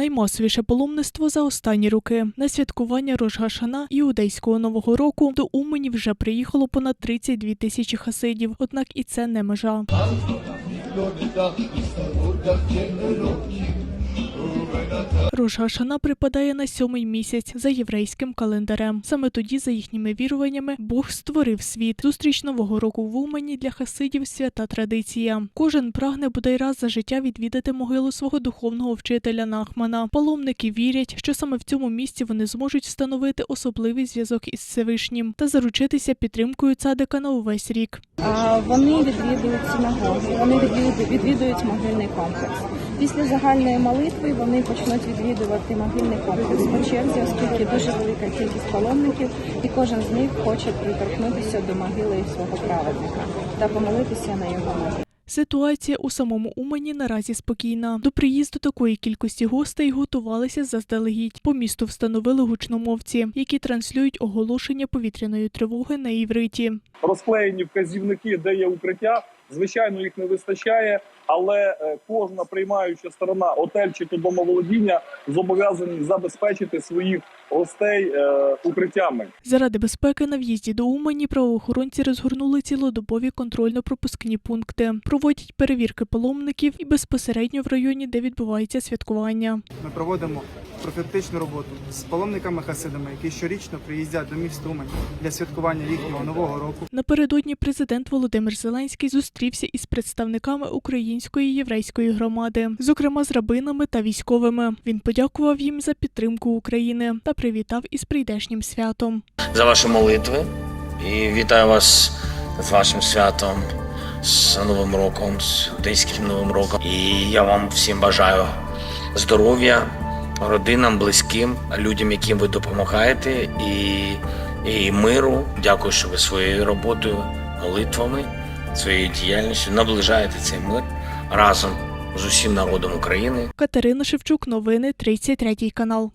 Наймасовіше паломництво за останні роки. На святкування Рожгашана іудейського нового року до Умані вже приїхало понад 32 тисячі хасидів. Однак і це не межа. Рожгашана припадає на сьомий місяць за єврейським календарем. Саме тоді, за їхніми віруваннями, Бог створив світ. Зустріч нового року в Умані для хасидів свята традиція. Кожен прагне бодай раз за життя відвідати могилу свого духовного вчителя Нахмана. Паломники вірять, що саме в цьому місці вони зможуть встановити особливий зв'язок із Всевишнім та заручитися підтримкою цадика на увесь рік. Вони відвідують синагоги, вони відвідують могильний комплекс. Після загальної молитви вони почнуть відвідувати могильний комплекс по черзі, оскільки дуже велика кількість паломників, і кожен з них хоче приторкнутися до могили свого праведника та помолитися на його могилі. Ситуація у самому Умані наразі спокійна. До приїзду такої кількості гостей готувалися заздалегідь. По місту встановили гучномовці, які транслюють оголошення повітряної тривоги на івриті. розклеєні вказівники, де є укриття. Звичайно, їх не вистачає, але е, кожна приймаюча сторона, отель чи то домоволодіння зобов'язані забезпечити своїх гостей е, укриттями. Заради безпеки на в'їзді до Умані правоохоронці розгорнули цілодобові контрольно-пропускні пункти, проводять перевірки паломників і безпосередньо в районі, де відбувається святкування. Ми проводимо профілактичну роботу з паломниками-хасидами, які щорічно приїздять до міста Умань для святкування їхнього нового року. Напередодні президент Володимир Зеленський зустрівся із представниками української єврейської громади, зокрема з рабинами та військовими. Він подякував їм за підтримку України та привітав із прийдешнім святом. за ваші молитви і вітаю вас з вашим святом, з Новим роком, з Одеським Новим роком. І я вам всім бажаю здоров'я, родинам, близьким, людям, яким ви допомагаєте, і, і миру. Дякую, що ви своєю роботою, молитвами, своєю діяльністю наближаєте цей мир разом з усім народом України. Катерина Шевчук, новини 33 канал.